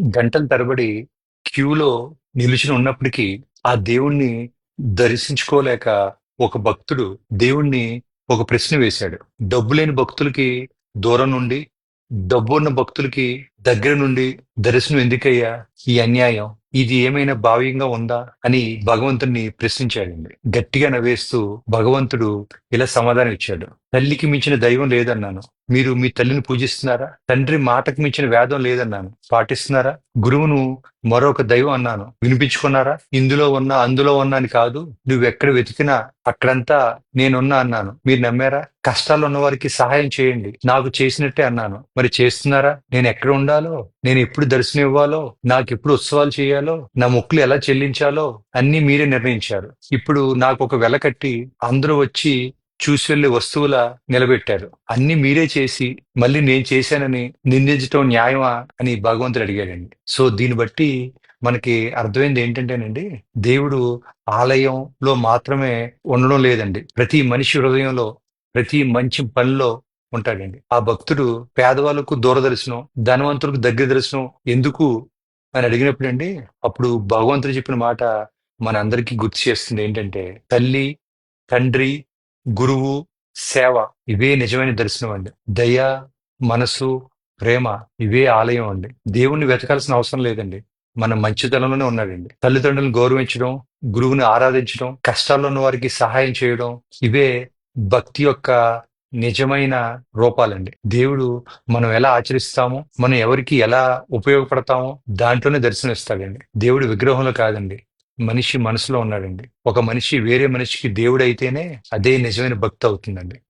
గంటల తరబడి క్యూలో నిలిచిన ఉన్నప్పటికీ ఆ దేవుణ్ణి దర్శించుకోలేక ఒక భక్తుడు దేవుణ్ణి ఒక ప్రశ్న వేశాడు. డబ్బు లేని భక్తులకి దూరం నుండి డబ్బు ఉన్న భక్తులకి దగ్గర నుండి దర్శనం ఎందుకయ్యా? ఈ అన్యాయం ఇది ఏమైనా భావ్యంగా ఉందా? అని భగవంతుడిని ప్రశ్నించాడండి. గట్టిగా నవ్వేస్తూ భగవంతుడు ఇలా సమాధానం ఇచ్చాడు. తల్లికి మించిన దైవం లేదన్నాను. మీరు మీ తల్లిని పూజిస్తున్నారా? తండ్రి మాటకు మించిన వేదం లేదన్నాను. పాటిస్తున్నారా? గురువును మరొక దైవం అన్నాను. వినిపించుకున్నారా? ఇందులో ఉన్నా అందులో ఉన్నా అని కాదు నువ్వు ఎక్కడ వెతికినా అక్కడంతా నేనున్నా అన్నాను. మీరు నమ్మారా? కష్టాలు ఉన్న వారికి సహాయం చేయండి. నాకు చేసినట్టే అన్నాను. మరి చేస్తున్నారా? నేను ఎక్కడ చేయాలో? నేను ఎప్పుడు దర్శనం ఇవ్వాలో నాకు ఎప్పుడు ఉత్సవాలు చేయాలో? నా మొక్కులు ఎలా చెల్లించాలో? అన్ని మీరే నిర్ణయించారు. ఇప్పుడు నాకు ఒక వెల కట్టి అందరూ వచ్చి చూసి వెళ్ళే వస్తువుల నిలబెట్టారు. అన్ని మీరే చేసి మళ్ళీ నేను చేశానని నిందించడం న్యాయమా అని భగవంతుడు అడిగాడండి. సో దీన్ని బట్టి మనకి అర్థమైంది ఏంటంటేనండి దేవుడు ఆలయంలో మాత్రమే ఉండడం లేదండి. ప్రతి మనిషి హృదయంలో ప్రతి మంచి పనిలో ఉంటాడండి. ఆ భక్తుడు పేదవాళ్ళకు దూరదర్శనం ధనవంతులకు దగ్గర దర్శనం ఎందుకు అని అడిగినప్పుడు అండి అప్పుడు భగవంతుడు చెప్పిన మాట మనందరికీ గుర్తు చేస్తుంది ఏంటంటే తల్లి తండ్రి గురువు సేవ ఇవే నిజమైన దర్శనం అండి. దయ మనసు ప్రేమ ఇవే ఆలయం అండి. దేవుణ్ణి వెతకాల్సిన అవసరం లేదండి. మన మంచితనంలోనే ఉన్నాడండి. తల్లిదండ్రులను గౌరవించడం గురువుని ఆరాధించడం కష్టాల్లో ఉన్న వారికి సహాయం చేయడం ఇవే భక్తి యొక్క నిజమైన రూపాలండి. దేవుడు మనం ఎలా ఆచరిస్తామో మనం ఎవరికి ఎలా ఉపయోగపడతామో దాంట్లోనే దర్శనమిస్తాడండి. దేవుడు విగ్రహంలో కాదండి. మనిషి మనసులో ఉన్నాడండి. ఒక మనిషి వేరే మనిషికి దేవుడు అయితేనే అదే నిజమైన భక్తి అవుతుందండి.